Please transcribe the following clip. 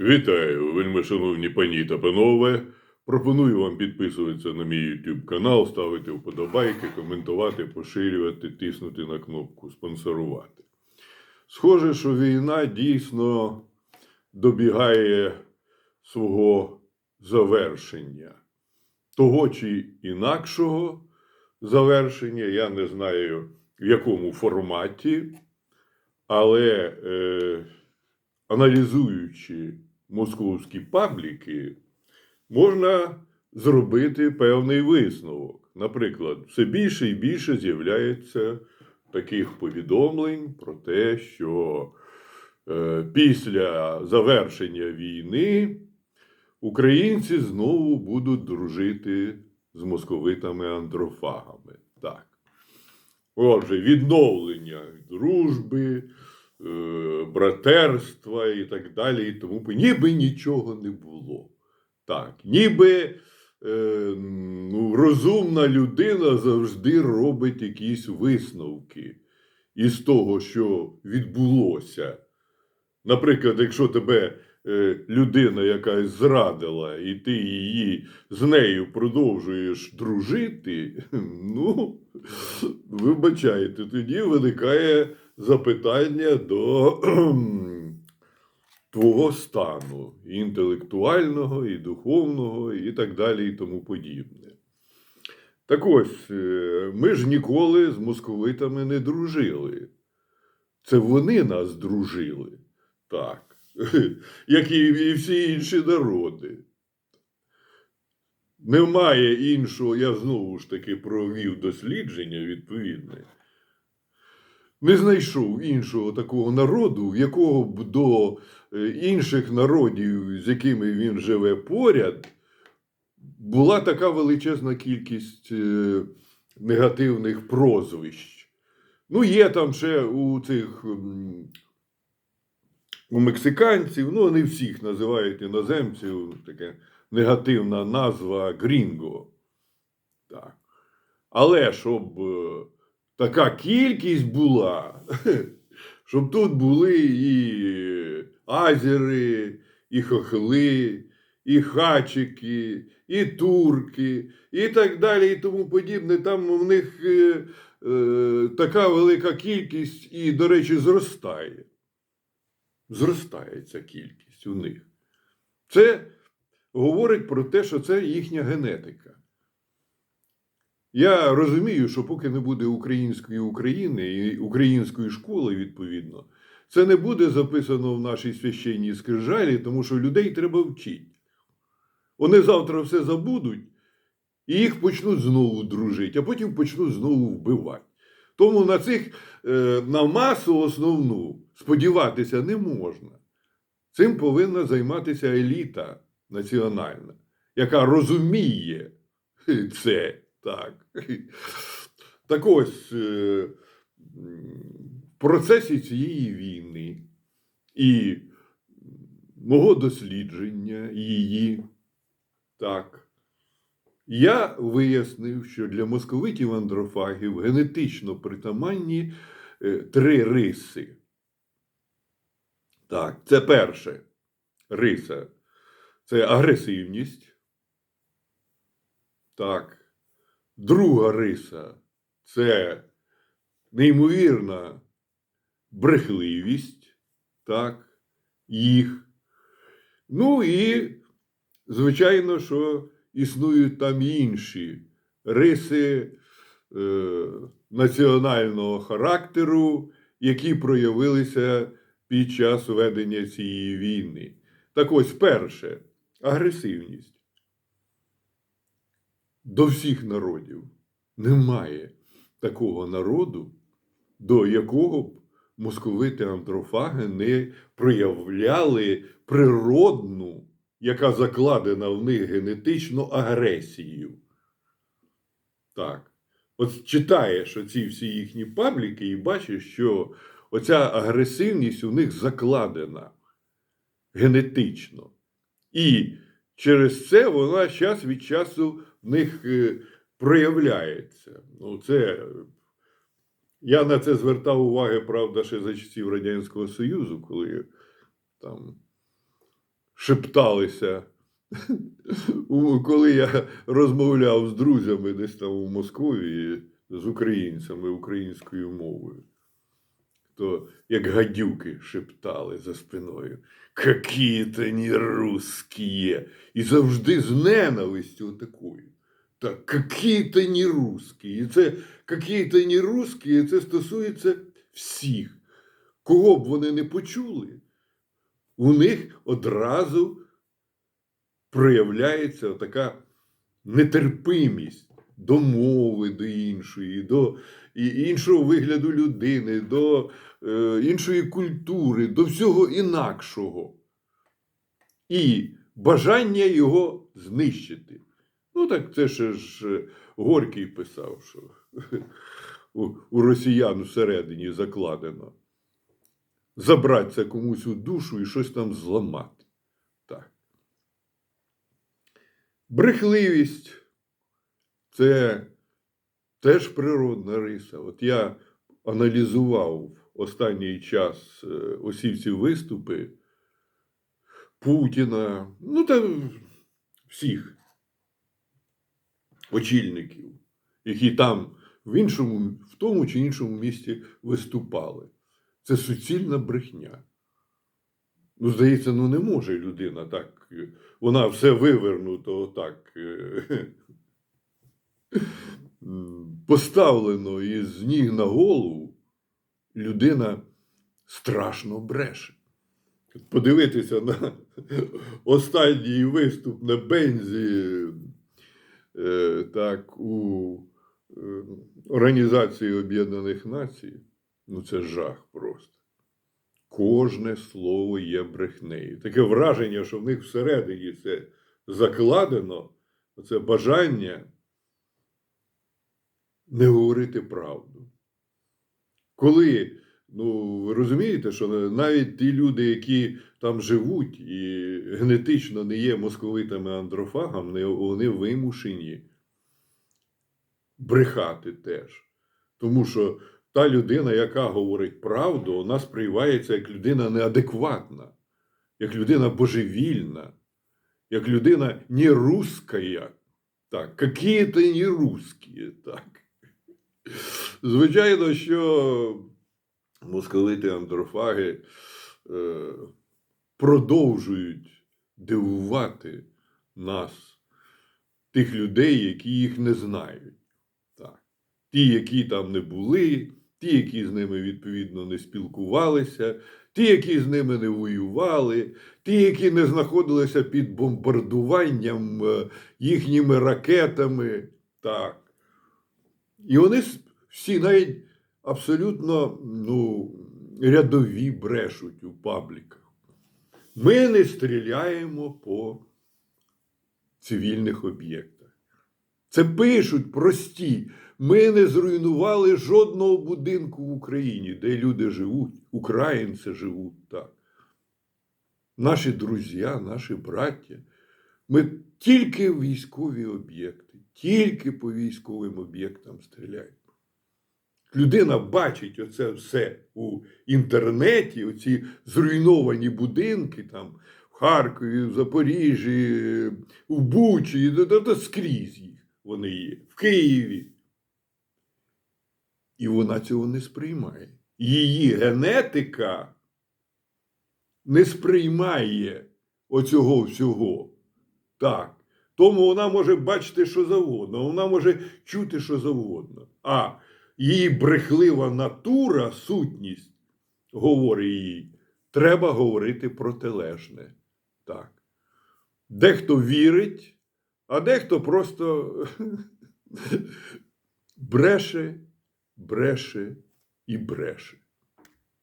Вітаю, вельми шановні пані та панове. Пропоную вам підписуватися на мій YouTube канал, ставити вподобайки, коментувати, поширювати, тиснути на кнопку спонсорувати. Схоже, що війна дійсно добігає свого завершення. Того чи інакшого завершення, я не знаю в якому форматі, але е, аналізуючи московські пабліки, можна зробити певний висновок. Наприклад, все більше і більше з'являється таких повідомлень про те, що е, після завершення війни українці знову будуть дружити з московитами-андрофагами. Так. Отже, відновлення дружби, братерства і так далі. І тому ніби нічого не було. Так, ніби е, ну, розумна людина завжди робить якісь висновки із того, що відбулося. Наприклад, якщо тебе е, людина якась зрадила, і ти її з нею продовжуєш дружити, ну, вибачайте, тоді виникає запитання до твого стану і інтелектуального, і духовного, і так далі, і тому подібне. Так ось, е, ми ж ніколи з московитами не дружили. Це вони нас дружили. Так. Як і, і всі інші народи. Немає іншого, я знову ж таки провів дослідження відповідне. Не знайшов іншого такого народу, в якого б до е, інших народів, з якими він живе поряд, була така величезна кількість е, негативних прозвищ. Ну, є там ще у цих у мексиканців, ну, вони всіх називають іноземців, така негативна назва Грінго. Так. Але щоб е, така кількість була, щоб тут були і азери, і хохли, і хачики, і турки, і так далі, і тому подібне. Там в них е, е, така велика кількість, і, до речі, зростає. Зростає ця кількість у них. Це говорить про те, що це їхня генетика. Я розумію, що поки не буде української України і української школи, відповідно, це не буде записано в нашій священній скрижалі, тому що людей треба вчити. Вони завтра все забудуть і їх почнуть знову дружити, а потім почнуть знову вбивати. Тому на цих е, на масу основну сподіватися не можна. Цим повинна займатися еліта національна, яка розуміє це. Так. Так ось е, в процесі цієї війни і мого дослідження її, так, я вияснив, що для московитів андрофагів генетично притаманні е, три риси. Так, це перше риса це агресивність. Так. Друга риса це неймовірна брехливість, так, їх. Ну і, звичайно, що існують там інші риси е, національного характеру, які проявилися під час ведення цієї війни. Так ось, перше, агресивність. До всіх народів немає такого народу, до якого б московити андрофаги не проявляли природну, яка закладена в них генетично агресію. Так. От читаєш оці всі їхні пабліки і бачиш, що оця агресивність у них закладена генетично. І через це вона час від часу в них е, проявляється. Ну, це, я на це звертав увагу, правда, ще за часів Радянського Союзу, коли там шепталися. Коли я розмовляв з друзями десь там у Москві з українцями українською мовою, то як гадюки шептали за спиною. Какие-то не русские. І завжди з ненавистю такою. Так, какие-то не русские. І це какие-то не русские, це стосується всіх. Кого б вони не почули, у них одразу проявляється така нетерпимість до мови, до іншої, до іншого вигляду людини, до е, іншої культури, до всього інакшого. І бажання його знищити. Ну, так це ще ж е, Горький писав, що у росіян всередині закладено. Забратися комусь у душу і щось там зламати. Так. Брехливість це теж природна риса. От я аналізував останній час е, усі ці виступи Путіна, ну та всіх очільників, які там в іншому, в тому чи іншому місті виступали. Це суцільна брехня. Ну, здається, ну не може людина так. е, Вона все вивернуто так. Поставлено із ніг на голову, людина страшно бреше. Подивитися на останній виступ на Бензі е, так, у е, Організації Об'єднаних Націй, ну це жах просто. Кожне слово є брехнею. Таке враження, що в них всередині це закладено, це бажання не говорити правду. Коли, ну, ви розумієте, що навіть ті люди, які там живуть і генетично не є московитими андрофагами, вони вимушені брехати теж. Тому що та людина, яка говорить правду, вона сприймається як людина неадекватна, як людина божевільна, як людина не русская. Так, какие-то не русские, так. Звичайно, що московити андрофаги е, продовжують дивувати нас, тих людей, які їх не знають. Так. Ті, які там не були, ті, які з ними відповідно не спілкувалися, ті, які з ними не воювали, ті, які не знаходилися під бомбардуванням е, їхніми ракетами. Так. І вони всі навіть абсолютно ну, рядові брешуть у пабліках. Ми не стріляємо по цивільних об'єктах. Це пишуть прості. Ми не зруйнували жодного будинку в Україні, де люди живуть, українці живуть так. Наші друзі, наші браття. Ми тільки військові об'єкти, тільки по військовим об'єктам стріляємо. Людина бачить оце все у інтернеті, оці зруйновані будинки там в Харкові, в Запоріжжі, у Бучі, скрізь їх вони є, в Києві. І вона цього не сприймає. Її генетика не сприймає оцього всього. Так. Тому вона може бачити що завгодно, вона може чути що завгодно. А її брехлива натура, сутність, говорить їй, треба говорити протилежне. Так. Дехто вірить, а дехто просто бреше, бреше і бреше.